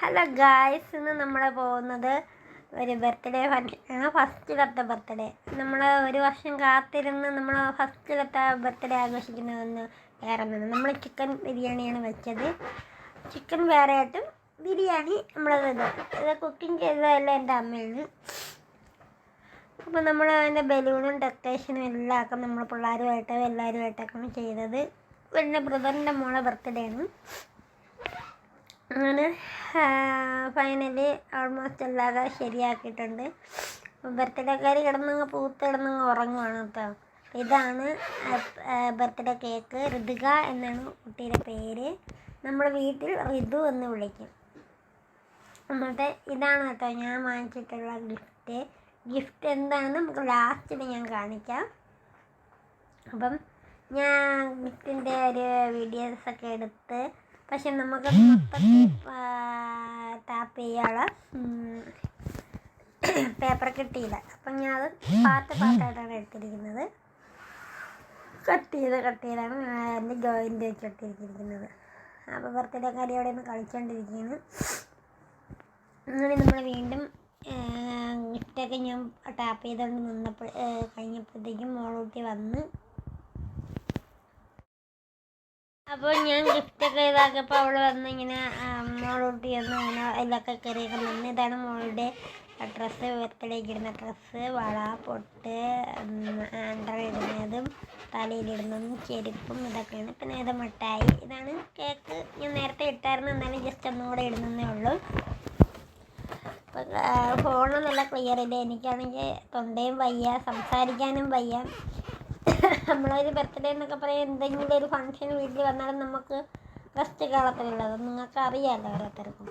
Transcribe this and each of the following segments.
Hello guys ഇന്ന് നമ്മൾ പോകുന്നത് ഒരു ബർത്ത്ഡേ ഫംഗ്ഷൻ ഫസ്റ്റിലത്തെ ബർത്ത്ഡേ നമ്മൾ ഒരു വർഷം കാത്തിരുന്ന് നമ്മൾ ഫസ്റ്റിലത്തെ ബർത്ത്ഡേ ആഘോഷിക്കുന്നതെന്ന് വേറെ ഒന്നാണ് നമ്മൾ ചിക്കൻ ബിരിയാണിയാണ് വെച്ചത്. ചിക്കൻ വേറെ ആയിട്ടും ബിരിയാണി നമ്മൾ ഇത്. ഇത് കുക്കിംഗ് ചെയ്തതെല്ലാം എന്റെ അമ്മയാണ്. അപ്പോൾ നമ്മൾ അതിന്റെ ബലൂണും ഡെക്കറേഷനും എല്ലാം ഒക്കെ നമ്മൾ പിള്ളേരുമായിട്ടും എല്ലാവരുമായിട്ടൊക്കെയാണ് ചെയ്തത്. എന്റെ ബ്രദറിന്റെ മോളെ ബർത്ത്ഡേ ആണ്. അങ്ങനെ ഫൈനലി ഓൾമോസ്റ്റ് എല്ലാം ശരിയാക്കിയിട്ടുണ്ട്. ബർത്ത്ഡേക്കാർ കിടന്നങ്ങ് പൂത്ത് കിടന്നങ്ങ് ഉറങ്ങുവാണ് കേട്ടോ. ഇതാണ് ബർത്ത്ഡേ കേക്ക്. ഋതിക എന്നാണ് കുട്ടിയുടെ പേര്. നമ്മുടെ വീട്ടിൽ ഋതു എന്ന് വിളിക്കും. എന്നിട്ട് ഇതാണ് കേട്ടോ ഞാൻ വാങ്ങിച്ചിട്ടുള്ള ഗിഫ്റ്റ് ഗിഫ്റ്റ് എന്താണെന്ന് നമുക്ക് ലാസ്റ്റിൽ ഞാൻ കാണിക്കാം. അപ്പം ഞാൻ ഗിഫ്റ്റിന്റെ ഒരു വീഡിയോസൊക്കെ എടുത്ത് പക്ഷെ നമുക്ക് മൊത്തത്തിൽ ടാപ്പ് ചെയ്യാനുള്ള പേപ്പർ കിട്ടിയില്ല. അപ്പം ഞാൻ അത് പാർട്ട് പാർട്ടായിട്ടാണ് എടുത്തിരിക്കുന്നത്. കട്ട് ചെയ്ത് കട്ട് ചെയ്താണ് എന്റെ ജോയിന്റ് വെച്ച് എടുത്തിരിക്കുന്നത്. അപ്പോൾ ബർത്ത്ഡേ കാര്യം അവിടെ നിന്ന് കളിച്ചുകൊണ്ടിരിക്കുകയാണ് അങ്ങനെ നമ്മൾ വീണ്ടും ഇട്ടൊക്കെ ഞാൻ ടാപ്പ് ചെയ്തുകൊണ്ട് നിന്നപ്പോൾ കഴിഞ്ഞപ്പോഴത്തേക്കും മോളൂട്ടി വന്ന് അപ്പോൾ ഞാൻ ഗിഫ്റ്റൊക്കെ ഇതാക്കിയപ്പോൾ അവൾ വന്ന് ഇങ്ങനെ മോളൂട്ടി വന്ന് ഇങ്ങനെ ഇതൊക്കെ കയറിയൊക്കെ നിന്ന് ഇതാണ് മോളുടെ ഡ്രസ്സ് ബർത്ത്ഡേക്ക് ഇടുന്ന ഡ്രസ്സ് വള പൊട്ട് അണ്ടറിടുന്നതും തലയിലിടുന്നതും ചെരുപ്പും ഇതൊക്കെയാണ്. പിന്നെ ഇത് മിഠായി. ഇതാണ് കേക്ക് ഞാൻ നേരത്തെ ഇട്ടായിരുന്നു. എന്നാലും ജസ്റ്റ് ഒന്നുകൂടെ ഇടുന്നതേ ഉള്ളൂ. ഫോണ് നല്ല ക്ലിയർ ഇല്ല? എനിക്കാണെങ്കിൽ തൊണ്ടയും വയ്യ സംസാരിക്കാനും വയ്യ. നമ്മളൊരു ബർത്ത്ഡേ എന്നൊക്കെ പറയാം എന്തെങ്കിലും ഒരു ഫങ്ഷൻ വീട്ടിൽ വന്നാലും നമുക്ക് റെസ്റ്റ് കാലത്തിലുള്ളത് നിങ്ങൾക്ക് അറിയാമല്ലോ ഓരോരുത്തർക്കും.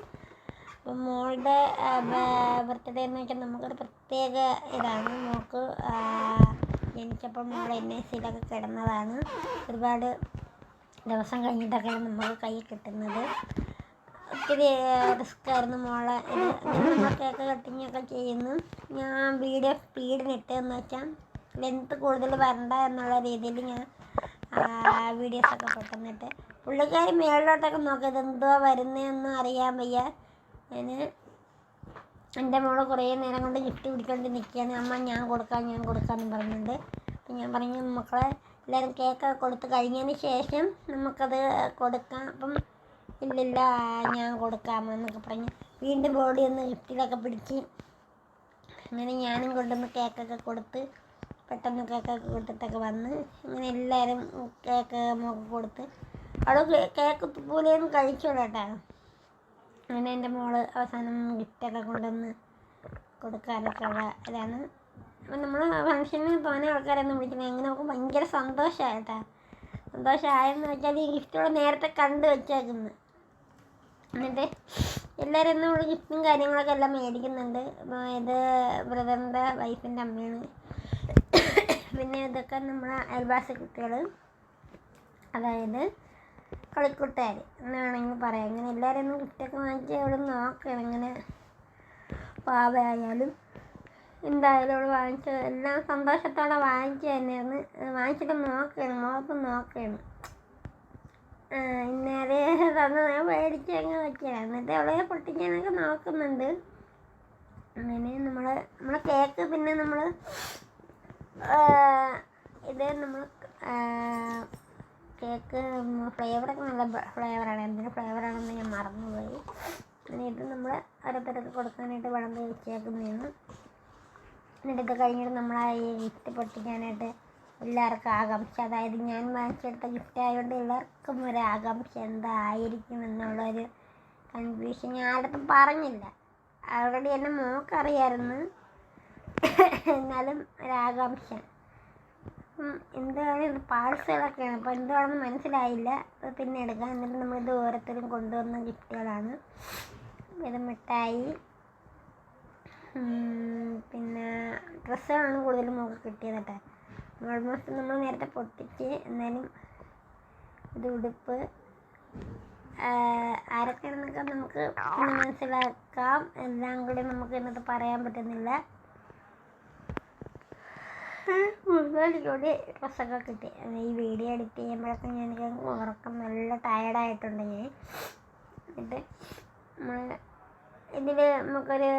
അപ്പം മോളുടെ ബർത്ത്ഡേ എന്ന് വെച്ചാൽ നമുക്കൊരു പ്രത്യേക ഇതാണ്. മോൾക്ക് ജനിച്ചപ്പോൾ മോൾ എൻ ഐ സിയിലൊക്കെ കിടന്നതാണ്. ഒരുപാട് ദിവസം കഴിഞ്ഞിട്ടൊക്കെയാണ് നമുക്ക് കൈ കിട്ടുന്നത്. ഒത്തിരി റിസ്ക് ആയിരുന്നു മോളെ. ഇത് നമ്മൾ കട്ടിങ്ങൊക്കെ ചെയ്യുന്നു. ഞാൻ വീഡിയോ സ്പീഡിനിട്ടെന്ന് വെച്ചാൽ ലെങ്ത്ത് കൂടുതൽ വരണ്ട എന്നുള്ള രീതിയിൽ ഞാൻ വീഡിയോസൊക്കെ പെട്ടെന്നിട്ട്. പുള്ളിക്കാരി മേളിലോട്ടൊക്കെ നോക്കിയത് എന്തുവാ വരുന്നതെന്നും അറിയാൻ വയ്യ. ഞാൻ എന്റെ മോൾ കുറേ നേരം കൊണ്ട് ഗിഫ്റ്റ് പിടിക്കൊണ്ട് നിൽക്കുകയാണ് അമ്മ ഞാൻ കൊടുക്കാം ഞാൻ കൊടുക്കാമെന്ന് പറഞ്ഞിട്ടുണ്ട്. അപ്പം ഞാൻ പറഞ്ഞു മക്കളെ എല്ലാവരും കേക്കൊക്കെ കൊടുത്ത് കഴിഞ്ഞതിന് ശേഷം നമുക്കത് കൊടുക്കാം. അപ്പം ഇല്ലില്ല ഞാൻ കൊടുക്കാം കൊടുക്കാമെന്നൊക്കെ പറഞ്ഞ് വീണ്ടും ബോഡി ഒന്ന് ഗിഫ്റ്റിലൊക്കെ പിടിച്ച്. അങ്ങനെ ഞാനും കൊണ്ടുവന്ന് കേക്കൊക്കെ കൊടുത്ത് പെട്ടെന്ന് കേക്കൊക്കെ കൊടുത്തിട്ടൊക്കെ വന്ന് അങ്ങനെ എല്ലാവരും കേക്ക് മോക്ക് കൊടുത്ത്. അവിടെ കേക്ക് പോലെയൊന്നും കഴിച്ചോളൂ കേട്ടോ. അങ്ങനെ എന്റെ മോൾ അവസാനം ഗിഫ്റ്റൊക്കെ കൊണ്ടുവന്ന് കൊടുക്കാനൊക്കെ ഉള്ള ഇതാണ്. അപ്പം നമ്മൾ ഫംഗ്ഷന് പോകുന്ന ആൾക്കാരൊന്നും വിളിക്കുന്നത് അങ്ങനെ നമുക്ക് ഭയങ്കര സന്തോഷമായി കേട്ടോ. സന്തോഷമായെന്ന് വെച്ചാൽ ഈ ഗിഫ്റ്റോടെ നേരത്തെ കണ്ടു വെച്ചേക്കുന്നു. എന്നിട്ട് എല്ലാവരും എന്നുള്ള ഗിഫ്റ്റും കാര്യങ്ങളൊക്കെ എല്ലാം മേടിക്കുന്നുണ്ട്. ഇത് ബ്രദറിന്റെ വൈഫിന്റെ അമ്മയാണ്. പിന്നെ ഇതൊക്കെ നമ്മളെ അയൽവാസി കുട്ടികൾ അതായത് കളിക്കുട്ടുകാർ എന്നാണെങ്കിൽ പറയാം. ഇങ്ങനെ എല്ലാവരും ഒന്നും ഗിഫ്റ്റൊക്കെ വാങ്ങിച്ച് അവിടെ നോക്കണം ഇങ്ങനെ പാവയായാലും എന്തായാലും അവൾ വാങ്ങിച്ചത് എല്ലാം സന്തോഷത്തോടെ വാങ്ങിച്ച് തന്നെയാണ്. വാങ്ങിച്ചിട്ട് നോക്കണം മുഖത്ത് നോക്കണം. ഇന്നേരെ തന്നെ ഞാൻ മേടിച്ച് അങ്ങ് വെക്കണം എന്നിട്ട് അവളെ പൊട്ടിക്കാനൊക്കെ നോക്കുന്നുണ്ട്. അങ്ങനെ നമ്മൾ നമ്മളെ കേക്ക് പിന്നെ നമ്മൾ ഇത് നമ്മൾ കേക്ക് ഫ്ലേവറൊക്കെ നല്ല ഫ്ലേവറാണ് എന്തിന്റെ ഫ്ലേവറാണെന്ന് ഞാൻ മറന്നുപോയി. പിന്നെ ഇത് നമ്മൾ ഓരോരുത്തർക്ക് കൊടുക്കാനായിട്ട് വിളമ്പി വെച്ചേക്കുന്നതാണ്. എന്നിട്ട് ഇത് കഴിഞ്ഞിട്ട് നമ്മളാ ഈ ഗിഫ്റ്റ് പൊട്ടിക്കാനായിട്ട് എല്ലാവർക്കും ആകാംക്ഷ. അതായത് ഞാൻ വാങ്ങിച്ചെടുത്ത ഗിഫ്റ്റ് ആയതുകൊണ്ട് എല്ലാവർക്കും ഒരു ആകാംക്ഷ എന്തായിരിക്കും എന്നുള്ളൊരു കൺഫ്യൂഷൻ ഞാൻ ആരുടെ പറഞ്ഞില്ല. ഓൾറെഡി എന്റെ മോക്കറിയായിരുന്നു. എന്നാലും ഒരാകാംക്ഷ എന്താണ് ഇത് പാഴ്സലൊക്കെയാണ്. അപ്പോൾ എന്താണെന്ന് മനസ്സിലായില്ല. അപ്പോൾ പിന്നെ എടുക്കാം എന്നിട്ട് നമ്മൾ ഓരോരുത്തരും കൊണ്ടുവന്ന ഗിഫ്റ്റുകളാണ്. ഇത് മിഠായി. പിന്നെ ഡ്രസ്സുകളാണ് കൂടുതലും മോക്ക് കിട്ടിയത് കേട്ടോ. ഓൾമോസ്റ്റ് നമ്മൾ നേരത്തെ പൊട്ടിച്ച് എന്നാലും ഇത് ഉടുപ്പ് ആരൊക്കെയാണെന്നൊക്കെ നമുക്ക് മനസ്സിലാക്കാം. എല്ലാം കൂടി നമുക്ക് ഇന്നത്തെ പറയാൻ പറ്റുന്നില്ല. കൂടി ഡ്രസ്സൊക്കെ കിട്ടി. ഈ വീഡിയോ എഡിറ്റ് ചെയ്യുമ്പോഴൊക്കെ ഞാൻ ഉറക്കം നല്ല ടയർഡായിട്ടുണ്ട് ഞാൻ എന്നിട്ട് ഇതിൽ നമുക്കൊരു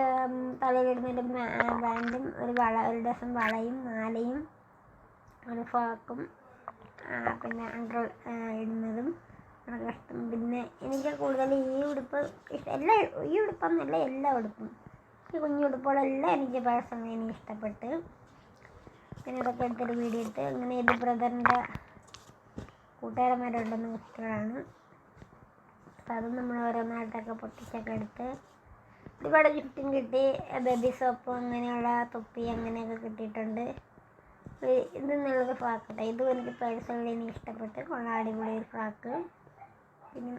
തലയിലിടുന്നൊരു ബാൻഡും ഒരു വള ഒരു ഡസം വളയും മാലയും ആ, പിന്നെ അണ്ടർ ഇടുന്നതും വളരെ ഇഷ്ടം പിന്നെ എനിക്ക് കൂടുതൽ ഈ ഉടുപ്പ് എല്ലാ ഈ ഉടുപ്പൊന്നല്ല എല്ലാ ഉടുപ്പും. ഈ കുഞ്ഞു ഉടുപ്പുകളെല്ലാം എനിക്ക് പേഴ്സണലി എനിക്ക് ഇഷ്ടപ്പെട്ട് പിന്നെ ഇതൊക്കെ എടുത്തൊരു വീഡിയോ എടുത്ത് അങ്ങനെ ഇത് ബ്രദറിന്റെ കൂട്ടുകാരന്മാരുണ്ടെന്ന് കുട്ടികളാണ് അപ്പം അതും നമ്മൾ ഓരോന്നായിട്ടൊക്കെ പൊട്ടിച്ചൊക്കെ എടുത്ത് ഒരുപാട് ഗിഫ്റ്റും കിട്ടി. ബേബി സോപ്പ് അങ്ങനെയുള്ള തൊപ്പി അങ്ങനെയൊക്കെ കിട്ടിയിട്ടുണ്ട്. ഇത് നല്ലൊരു ഫ്രാക്ക് ഇതും. എനിക്ക് പേഴ്സണലി ഇഷ്ടപ്പെട്ട് കൊള്ളാം. അടിപൊളി ഒരു ഫ്രാക്ക്. പിന്നെ